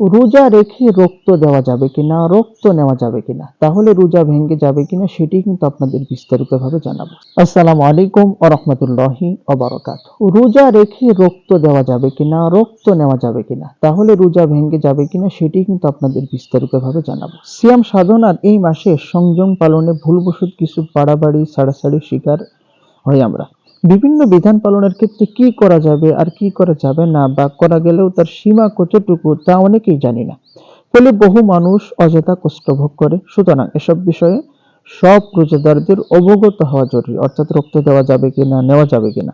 রোজা রেখে রক্ত দেওয়া যাবে কিনা, রক্ত নেওয়া যাবে কিনা, তাহলে রোজা ভেঙে যাবে কিনা সেটি কিন্তু আপনাদের বিস্তারিতভাবে জানাব। আসসালামু আলাইকুম ও রহমতুল্লাহি অবরকাত রোজা রেখে রক্ত দেওয়া যাবে কিনা, রক্ত নেওয়া যাবে কিনা, তাহলে রোজা ভেঙে যাবে কিনা সেটি কিন্তু আপনাদের বিস্তারিতভাবে জানাব। সিয়াম সাধনার এই মাসে সংযম পালনে ভুলবশত কিছু বাড়াবাড়ি ছাড়াছাড়ি শিকার হই আমরা। বিভিন্ন বিধান পালনের ক্ষেত্রে কি করা যাবে আর কি করা যাবে না বা করা গেলেও তার সীমা কতটুকু তা অনেকেই জানি না। ফলে বহু মানুষ অযথা কষ্ট ভোগ করে। সুতরাং এসব বিষয়ে সব রোজাদারদের অবগত হওয়া জরুরি, অর্থাৎ রক্ত দেওয়া যাবে কিনা, নেওয়া যাবে কিনা।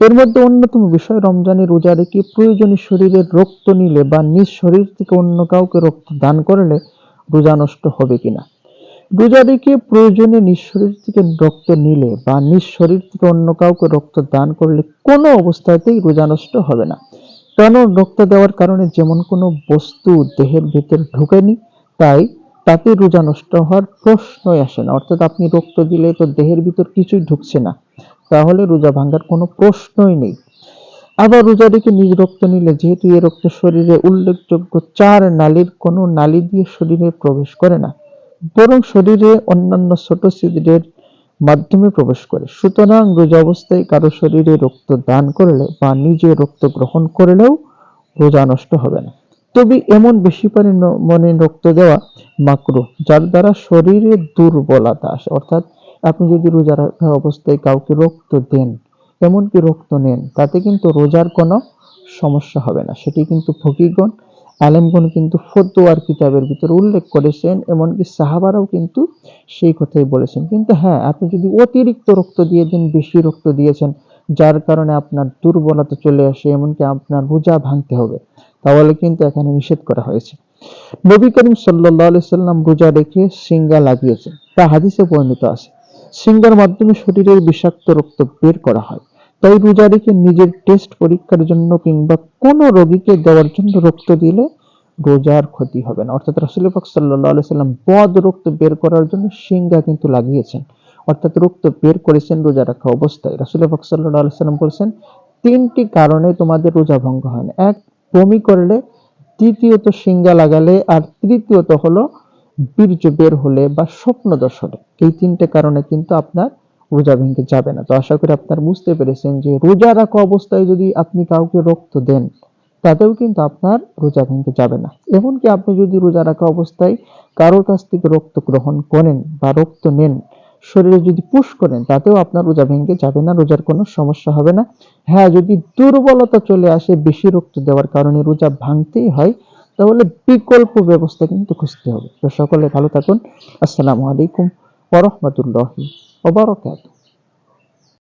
এর মধ্যে অন্যতম বিষয়, রমজানে রোজা রেখে প্রয়োজনীয় শরীরের রক্ত নিলে বা নিজ শরীর থেকে অন্য কাউকে রক্ত দান করলে রোজা নষ্ট হবে কিনা। রোজা রেখে প্রয়োজনে নিজ শরীর থেকে রক্ত নিলে বা নিজ শরীর থেকে অন্য কাউকে রক্ত দান করলে কোনো অবস্থাতেই রোজা নষ্ট হবে না। কেন রক্ত দেওয়ার কারণে যেমন কোনো বস্তু দেহের ভিতরে ঢুকেনি, তাই তাতে রোজা নষ্ট হওয়ার প্রশ্নই আসে না। অর্থাৎ আপনি রক্ত দিলে তো দেহের ভিতর কিছুই ঢুকছে না, তাহলে রোজা ভাঙার কোনো প্রশ্নই নেই। আবার রোজা রেখে নিজ রক্ত নিলে যেহেতু এই রক্ত শরীরে উল্লেখযোগ্য চার নালীর কোনো নালী দিয়ে শরীরে প্রবেশ করে না বরং শরীরে অন্যান্য ছোট ছিদ্রের মাধ্যমে প্রবেশ করে। সুতরাং রোজা অবস্থায় কারও শরীরে রক্ত দান করলে বা নিজে রক্ত গ্রহণ করলেও রোজা নষ্ট হবে না। তবে এমন বেশি পরিমাণে রক্ত দেওয়া মাকরু, যার দ্বারা শরীরে দুর্বলতা আসে। অর্থাৎ আপনি যদি রোজা রাখা অবস্থায় কাউকে রক্ত দেন, এমনকি রক্ত নেন, তাতে কিন্তু রোজার কোনো সমস্যা হবে না। সেটি কিন্তু ফকিগণ আলেমগণ কিন্তু ফতোয়ার কিতাবের ভিতরে উল্লেখ করেছেন, এমনকি সাহাবারাও কিন্তু সেই কথাই বলেছেন। কিন্তু হ্যাঁ আপনি যদি অতিরিক্ত রক্ত দিয়ে দেন, বেশি রক্ত দিয়েছেন, যার কারণে আপনার দুর্বলতা চলে আসে, এমনকি আপনার রোজা ভাঙতে হবে, তাহলে কিন্তু এখানে নিষেধ করা হয়েছে। নবী করিম সাল্লাহ সাল্লাম রোজা রেখে সিঙ্গা লাগিয়েছেন। তা হাদিসে পরিণত আছে। সিঙ্গার মাধ্যমে শরীরের বিষাক্ত রক্ত বের করা হয়। তাই রোজা রেখে নিজের টেস্ট পরীক্ষার জন্য কিংবা কোনো রোগীকে দেওয়ার জন্য রক্ত দিলে রোজার ক্ষতি হবে না। অর্থাৎ রাসুল পাক সাল্লাহ সাল্লাম বদ রক্ত বের করার জন্য সিঙ্গা কিন্তু লাগিয়েছেন। অর্থাৎ রক্ত বের করেছেন রোজা রাখা অবস্থায়। রাসুল পাক সাল্লাহ সাল্লাম বলছেন, তিনটি কারণে তোমাদের রোজা ভঙ্গ হয় না। এক, বমি করলে তৃতীয়ত সিঙ্গা লাগালে, আর তৃতীয়ত হলো বীর্য বের হলে বা স্বপ্নদোষ হলে এই তিনটে কারণে কিন্তু আপনার রোজা ভেঙে যাবে না। তো আশা করি আপনার বুঝতে পেরেছেন যে রোজা রাখা অবস্থায় যদি আপনি কাউকে রক্ত দেন, তাতেও কিন্তু আপনার রোজা ভেঙে যাবে না। এমনকি আপনি যদি রোজা রাখা অবস্থায় কারোর কাছ থেকে রক্ত গ্রহণ করেন বা রক্ত নেন, শরীরে যদি পুশ করেন, তাতেও আপনার রোজা ভেঙে যাবে না, রোজার কোনো সমস্যা হবে না। হ্যাঁ যদি দুর্বলতা চলে আসে বেশি রক্ত দেওয়ার কারণে রোজা ভাঙতেই হয়, তাহলে বিকল্প ব্যবস্থা কিন্তু খুঁজতে হবে। তো সকলে ভালো থাকুন। আসসালামু আলাইকুম ওরহমতুল্লাহি wabarakatuh.